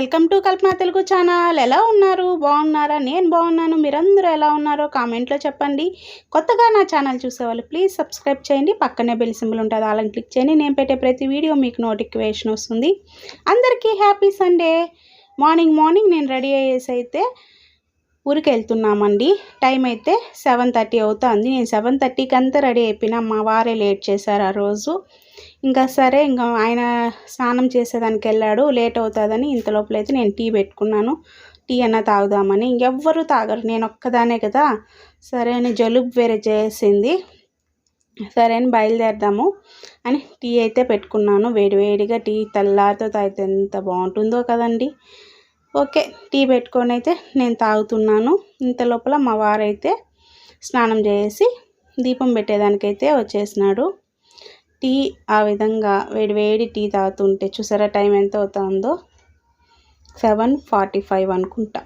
Welcome to Kalpana Telugu channel. ఎలా ఉన్నారు? బాగున్నారా? నేను బాగున్నాను. మీరందరూ ఎలా ఉన్నారో కామెంట్లో చెప్పండి. కొత్తగా నా ఛానల్ చూసేవాళ్ళు ప్లీజ్ సబ్స్క్రైబ్ చేయండి. పక్కనే బెల్ సింబల్ ఉంటుంది. అలా క్లిక్ చేయండి. నేను పెట్టే ప్రతి వీడియో మీకు నోటిఫికేషన్ వస్తుంది. అందరికీ హ్యాపీ సండే. మార్నింగ్ మార్నింగ్ నేను రెడీ అయ్యేసి అయితే ఊరికి వెళ్తున్నామండి. టైం అయితే సెవెన్ థర్టీ అవుతుంది. నేను సెవెన్ థర్టీకి అంతా రెడీ అయిపోయినా. మా వారే లేట్ చేశారు ఆ రోజు. ఇంకా సరే ఇంకా ఆయన స్నానం చేసేదానికి వెళ్ళాడు లేట్ అవుతుందని ఇంతలోపల అయితే నేను టీ పెట్టుకున్నాను. టీ అన్న తాగుదామని. ఎవ్వరూ తాగరు నేను ఒక్కదానే కదా. సరే అని జలుబు వేరే చేసింది. సరే అని బయలుదేరదాము అని టీ అయితే పెట్టుకున్నాను. వేడివేడిగా టీ తెల్లారితో తాగితే ఎంత బాగుంటుందో కదండి. ఓకే టీ పెట్టుకొని అయితే నేను తాగుతున్నాను. ఇంత లోపల మా వారైతే స్నానం చేసి దీపం పెట్టేదానికైతే వచ్చేసినాడు. టీ ఆ విధంగా వేడి వేడి టీ తాగుతుంటే చూసారా టైం ఎంత అవుతుందో? సెవెన్ ఫార్టీ ఫైవ్ అనుకుంటా.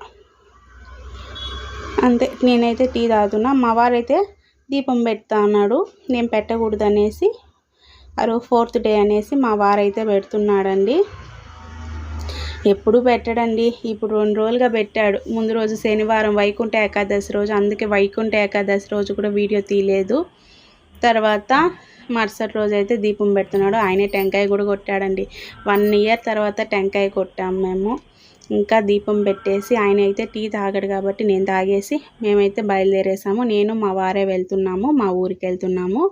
అంతే నేనైతే టీ తాగుతున్నా. మా వారైతే దీపం పెడతా అన్నాడు. నేను పెట్టకూడదు అనేసి అరో ఫోర్త్ డే అనేసి మా వారైతే పెడుతున్నాడండి. ఎప్పుడు పెట్టడండి? ఇప్పుడు రెండు రోజులుగా పెట్టాడు. ముందు రోజు శనివారం వైకుంఠ ఏకాదశి రోజు అందుకే వైకుంఠ ఏకాదశి రోజు కూడా వీడియో తీయలేదు. తర్వాత మరుసటి రోజు అయితే దీపం పెడుతున్నాడు. ఆయనే టెంకాయ కూడా కొట్టాడండి. వన్ ఇయర్ తర్వాత టెంకాయ కొట్టాము మేము. ఇంకా దీపం పెట్టేసి ఆయన అయితే టీ తాగడు కాబట్టి నేను తాగేసి మేమైతే బయలుదేరేసాము. నేను మా వారే వెళ్తున్నాము మా ఊరికి వెళ్తున్నాము.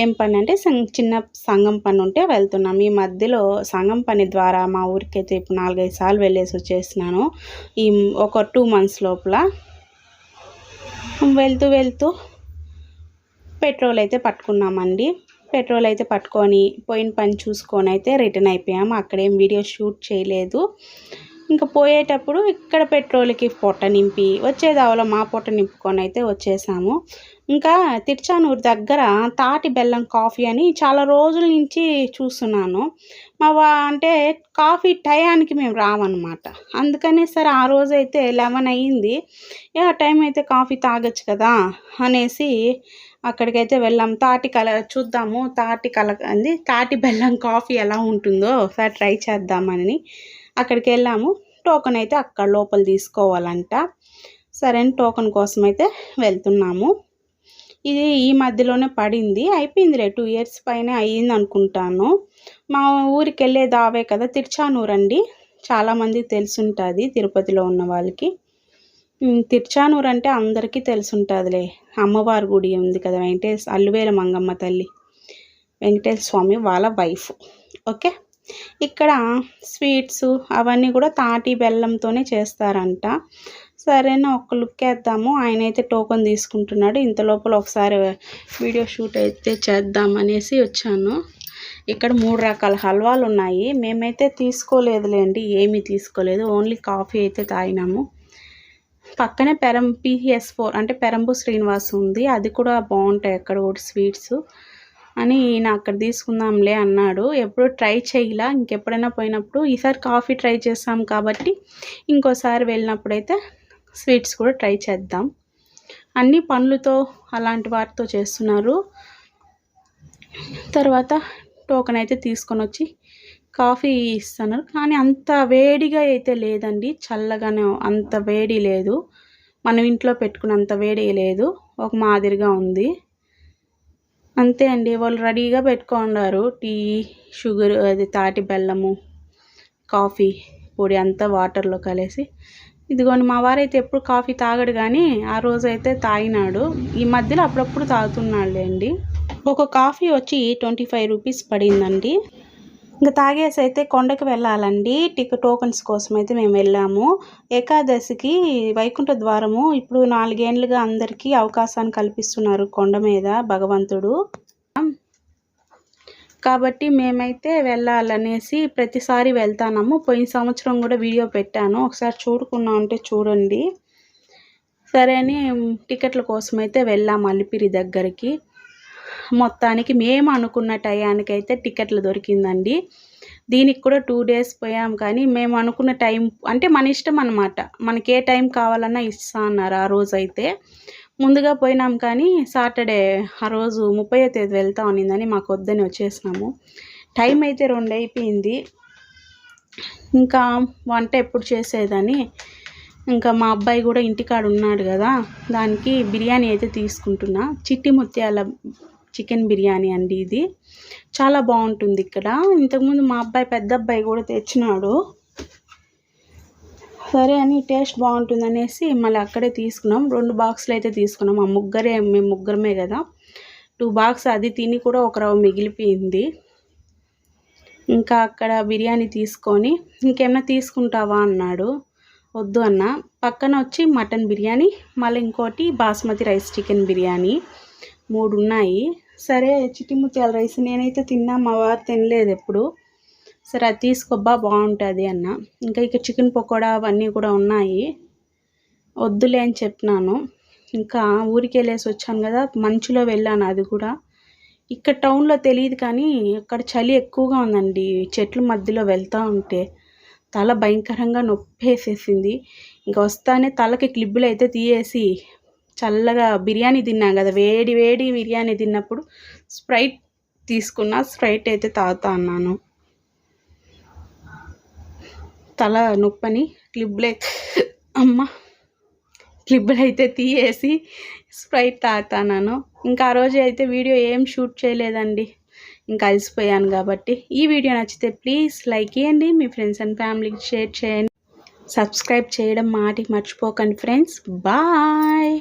ఏం పని అంటే చిన్న సంఘం పని ఉంటే వెళ్తున్నాం. ఈ మధ్యలో సంఘం పని ద్వారా మా ఊరికి అయితే ఇప్పుడు నాలుగైదు సార్లు వెళ్ళేసి వచ్చేసినాను. ఈ ఒక టూ మంత్స్ లోపల వెళ్తూ వెళ్తూ పెట్రోల్ అయితే పట్టుకున్నామండి. పెట్రోల్ అయితే పట్టుకొని పోయిన పని చూసుకొని అయితే రిటర్న్ అయిపోయాము అక్కడేం వీడియో షూట్ చేయలేదు. ఇంకా పోయేటప్పుడు ఇక్కడ పెట్రోల్కి పొట్ట నింపి వచ్చేదావలో మా పొట్ట నింపుకొని అయితే వచ్చేసాము. ఇంకా తిరుచానూరు దగ్గర తాటి బెల్లం కాఫీ అని చాలా రోజుల నుంచి చూస్తున్నాను. మా వా అంటే కాఫీ టయానికి మేము రామన్నమాట అందుకనే సరే ఆ రోజు అయితే లెవెన్ అయ్యింది. ఆ టైం అయితే కాఫీ తాగొచ్చు కదా అనేసి అక్కడికైతే వెళ్ళాం. తాటి కల చూద్దాము. తాటి కల అంది తాటి బెల్లం కాఫీ ఎలా ఉంటుందో ఒకసారి ట్రై చేద్దామని అక్కడికి వెళ్ళాము. టోకెన్ అయితే అక్కడ లోపల తీసుకోవాలంట. సరే టోకెన్ కోసం అయితే వెళ్తున్నాము. ఇది ఈ మధ్యలోనే పడింది. అయిపోయిందిలే. టూ ఇయర్స్ పైన అయ్యింది అనుకుంటాను. మా ఊరికి వెళ్ళేది దావే కదా. తిరుచానూరు అండి చాలామందికి తెలుసుంటుంది తిరుపతిలో ఉన్న వాళ్ళకి. తిరుచానూరు అంటే అందరికీ తెలుసుంటుందిలే. అమ్మవారి గుడి ఉంది కదా వెంకటేశ్వర అల్లువేల మంగమ్మ తల్లి. వెంకటేశ్వర స్వామి వాళ్ళ వైఫ్. ఓకే? ఇక్కడ స్వీట్స్ అవన్నీ కూడా తాటి బెల్లంతోనే చేస్తారంట. సరేనా ఒక లుక్ వేద్దాము. ఆయన అయితే టోకెన్ తీసుకుంటున్నాడు. ఇంత లోపల ఒకసారి వీడియో షూట్ అయితే చేద్దామనేసి వచ్చాను. ఇక్కడ మూడు రకాల హల్వాలు ఉన్నాయి మేమైతే తీసుకోలేదులేండి ఏమీ తీసుకోలేదు. ఓన్లీ కాఫీ అయితే తాగినాము. పక్కనే పెరం పిఎస్ ఫోర్ అంటే పెరంబు శ్రీనివాస్ ఉంది. అది కూడా బాగుంటాయి అక్కడ కూడా స్వీట్స్. అని ఈయన అక్కడ తీసుకుందాంలే అన్నాడు. ఎప్పుడు ట్రై చేయలా. ఇంకెప్పుడైనా పోయినప్పుడు ఈసారి కాఫీ ట్రై చేస్తాం కాబట్టి ఇంకోసారి వెళ్ళినప్పుడైతే స్వీట్స్ కూడా ట్రై చేద్దాం. అన్ని పండ్లతో అలాంటి వాటితో చేస్తున్నారు. తర్వాత టోకెన్ అయితే తీసుకొని వచ్చి కాఫీ ఇస్తున్నారు. కానీ అంత వేడిగా అయితే లేదండి. చల్లగానే అంత వేడి లేదు. మనం ఇంట్లో పెట్టుకున్నంత వేడి లేదు. ఒక మాదిరిగా ఉంది. అంతే అండి. వాళ్ళు రెడీగా పెట్టుకున్నారు. టీ షుగర్ అది తాటి బెల్లము కాఫీ పొడి అంతా వాటర్లో కలిసి. ఇదిగోండి మా వారైతే ఎప్పుడు కాఫీ తాగడు కానీ ఆ రోజైతే తాగినాడు. ఈ మధ్యలో అప్పుడప్పుడు తాగుతున్నాడు అండి ఒక కాఫీ వచ్చి ట్వంటీ ఫైవ్ రూపీస్ పడిందండి. ఇంకా తాగేసి అయితే కొండకి వెళ్ళాలండి. టిక్ టోకన్స్ కోసం అయితే మేము వెళ్ళాము. ఏకాదశికి వైకుంఠ ద్వారము ఇప్పుడు నాలుగేండ్లుగా అందరికీ అవకాశాన్ని కల్పిస్తున్నారు కొండ మీద భగవంతుడు. కాబట్టి మేమైతే వెళ్ళాలనేసి ప్రతిసారి వెళ్తాము పోయిన సంవత్సరం కూడా వీడియో పెట్టాను. ఒకసారి చూడుకున్నా ఉంటే చూడండి. సరే అని టికెట్ల కోసం అయితే వెళ్ళాము అలిపిరి దగ్గరికి. మొత్తానికి మేము అనుకున్న టయానికైతే టికెట్లు దొరికిందండి. దీనికి కూడా టూ డేస్ పోయాం కానీ మేము అనుకున్న టైం అంటే మన ఇష్టం అనమాట మనకి ఏ టైం కావాలన్నా ఇస్తా అన్నారు ఆ రోజు అయితే ముందుగా పోయినాం కానీ సాటర్డే ఆ రోజు ముప్పై తేదీ వెళ్తా ఉన్నిందని మాకు వద్దని వచ్చేసినాము. టైం అయితే రెండు అయిపోయింది ఇంకా వంట ఎప్పుడు చేసేదని ఇంకా మా అబ్బాయి కూడా ఇంటికాడ ఉన్నాడు కదా దానికి బిర్యానీ అయితే తీసుకుంటున్నా. చిట్టి ముత్యాల చికెన్ బిర్యానీ అండి ఇది. చాలా బాగుంటుంది ఇక్కడ. ఇంతకుముందు మా అబ్బాయి పెద్ద అబ్బాయి కూడా తెచ్చినాడు. సరే అని టేస్ట్ బాగుంటుంది అనేసి మళ్ళీ అక్కడే తీసుకున్నాం. రెండు బాక్సులు అయితే తీసుకున్నాం. ఆ ముగ్గురే మేము ముగ్గురమే కదా. టూ బాక్స్ అది తిని కూడా ఒక రవ్వ మిగిలిపోయింది. ఇంకా అక్కడ బిర్యానీ తీసుకొని ఇంకేమైనా తీసుకుంటావా అన్నాడు. వద్దు అన్న. పక్కన వచ్చి మటన్ బిర్యానీ మళ్ళీ ఇంకోటి బాస్మతి రైస్ చికెన్ బిర్యానీ మూడు ఉన్నాయి. సరే చిట్టి ముత్యాల రైస్ నేనైతే తిన్నా మా వారు తినలేదు ఎప్పుడు. సరే అది తీసుకోబ్బా బాగుంటుంది అన్న. ఇంకా ఇక చికెన్ పకోడా అవన్నీ కూడా ఉన్నాయి. వద్దులే అని చెప్పినాను. ఇంకా ఊరికి వెళ్ళేసి వచ్చాను కదా మంచులో వెళ్ళాను అది కూడా. ఇక్కడ టౌన్లో తెలియదు కానీ అక్కడ చలి ఎక్కువగా ఉందండి. చెట్ల మధ్యలో వెళ్తూ ఉంటే తల భయంకరంగా నొప్పి వేసేసింది ఇంకా వస్తానే తలకి క్లిబ్బులు అయితే తీయేసి చల్లగా బిర్యానీ తిన్నాం కదా వేడి వేడి బిర్యానీ తిన్నప్పుడు స్ప్రైట్ తీసుకున్న స్ప్రైట్ అయితే తాగుతా అన్నాను. తల నొప్పని క్లిబ్లే అమ్మ క్లిబ్బులు అయితే తీయేసి స్ప్రైట్ తాగుతాను ఇంకా ఆ రోజు అయితే వీడియో ఏం షూట్ చేయలేదండి ఇంకా అలసిపోయాను కాబట్టి. ఈ వీడియో నచ్చితే ప్లీజ్ లైక్ చేయండి మీ ఫ్రెండ్స్ అండ్ ఫ్యామిలీకి షేర్ చేయండి. సబ్స్క్రైబ్ చేయడం మాటికి మర్చిపోకండి ఫ్రెండ్స్. బాయ్!